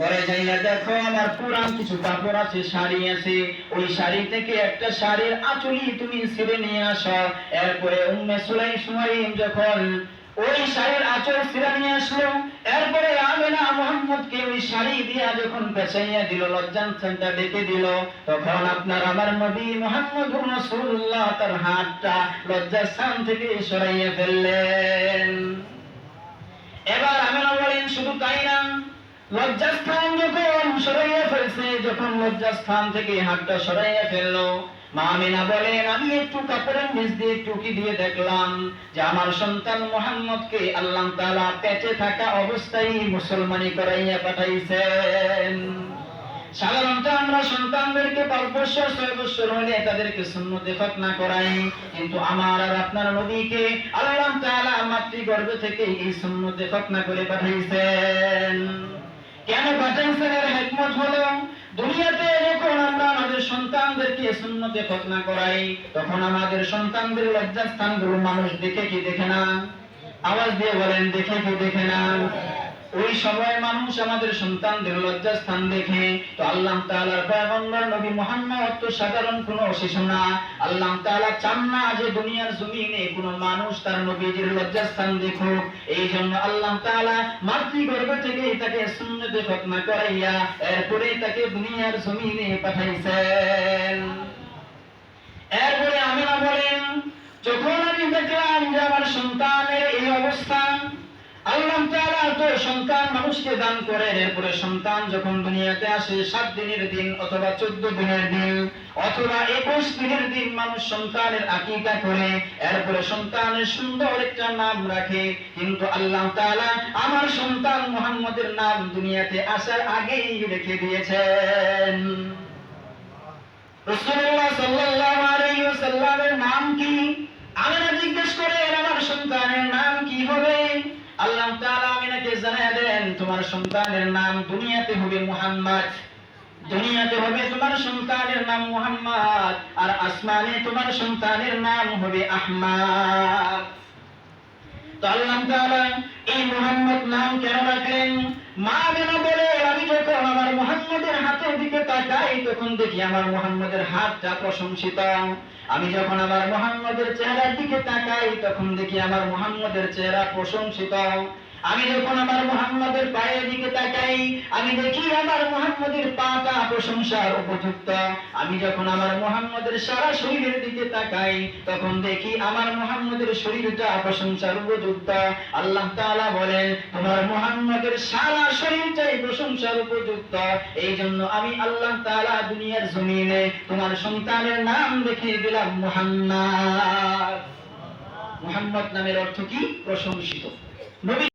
ঘরে যাইয়া দেখো, আমার পুরান কিছু কাপড় আছে, শাড়ি আছে। ওই শাড়ি থেকে একটা শাড়ির আঁচলি তুমি ছিঁড়ে নিয়ে আসো। এরপরে উম্মে সুলাই সুমাইম যখন ওই শাড়ির আঁচল ছিঁড়ে নিয়ে আসলো, এরপরে আমেনা মোহাম্মদকে ওই শাড়ি দিয়া যখন পেছাইয়া দিল লজ্জান সেন্টার ডেকে দিল, তখন আপনার আমার নবী মোহাম্মদ রাসূলুল্লাহ তার হাতটা লজ্জার স্থান থেকে সরাইয়া ফেললেন। এবার আমেনা বলেন, শুধু তাই না লজ্জাস্থান যখন সরাইয়া ফেলছে, যখন লজ্জাস্থান থেকে হাতটা সরাইয়া ফেলল, মা আমিনা বলেন, আমি একটু কাপড়ের নিচ দিয়ে টুকি দিয়ে দেখলাম যে আমার সন্তান মোহাম্মদকে আল্লাহ তাআলা পেটে থাকা অবস্থায় মুসলমানি করাইয়া পাঠাইছেন। সাধারণত আমরা সন্তানদেরকে পাঁচ বছর, ছয় বছর হলে তাদেরকে সুন্নতে খতনা করাই, কিন্তু আমার আর আপনার নবীকে আল্লাহ তাআলা মাতৃগর্ভ থেকে এই সুন্নতে খতনা করে পাঠাইছেন কেন পাঠাইছেন এর হিকমত হলো দুনিয়াতে যখন আমরা আমাদের সন্তানদেরকে সুন্নতে খতনা করাই, তখন আমাদের সন্তানদের লজ্জাস্থানগুলো মানুষ দেখে কি দেখে না? আওয়াজ দিয়ে বলেন, দেখে কি দেখে না? ওই সময় মানুষ আমাদের সন্তানদের লজ্জাস্থান দেখে। তো আল্লাহ তাআলার পয়গম্বর নবী মুহাম্মদ তো সাধারণ কোনো শিশু না। আল্লাহ তাআলা চান না যে দুনিয়ার জমিনে কোনো মানুষ তার নবীজির লজ্জাস্থান দেখুক। এই জন্য আল্লাহ তাআলা মাতৃগর্ভ থেকে তাকে সুন্নতে খতনা করাইয়া এরপরে তাকে দুনিয়ার জমিনে পাঠাইছেন। এরপরে আমিনা বলেন, যখন আমি দেখলাম যে আমার সন্তানের এই অবস্থা সন্তান মানুষকে দান করেন, এরপরে সন্তান যখন দুনিয়াতে আসে, সাত দিনের দিন অথবা চোদ্দ দিনের দিন অথবা একুশ দিনের দিন মানুষ সন্তানের আকিকা করে, এরপরে সন্তানের সুন্দর একটা নাম রাখে। কিন্তু আল্লাহ তাআলা আমার সন্তান মুহাম্মদের নাম দুনিয়াতে আসার আগেই রেখে দিয়েছেন। রাসূলুল্লাহ সাল্লাল্লাহু আলাইহি জানিয়ে দেন, তোমার সন্তানের নাম দুনিয়াতে হবে মুহাম্মদ। দুনিয়াতে হবে তোমার সন্তানের নাম মুহাম্মদ, আর আসমানে তোমার সন্তানের নাম হবে আহমদ। এই মুহাম্মদ নাম কেন রাখলেন? মা আমিনা বলে, আমি যখন আমার মুহাম্মদের হাতের দিকে তাকাই, তখন দেখি আমার মুহাম্মদের হাতটা প্রশংসিত। আমি যখন আমার মুহাম্মদের চেহারার দিকে তাকাই, তখন দেখি আমার মুহাম্মদের চেহারা প্রশংসিত। আমি যখন আমার মুহাম্মদের পায়ের দিকে তাকাই, আমি দেখি আমার মুহাম্মদের পাটা প্রশংসার উপযুক্ত। আমি যখন আমার মুহাম্মদের সারা শরীরের দিকে তাকাই, তখন দেখি আমার মুহাম্মদের শরীরটা প্রশংসার উপযুক্ত। আল্লাহ তাআলা বলেন, তোমার মুহাম্মদের সারা শরীরটাই প্রশংসার উপযুক্ত। এই জন্য আমি আল্লাহ তাআলা দুনিয়ার জমিনে তোমার সন্তানের নাম দেখিয়ে দিলাম, মুহাম্মদ। মুহাম্মদ নামের অর্থ কি? প্রশংসিত। নবী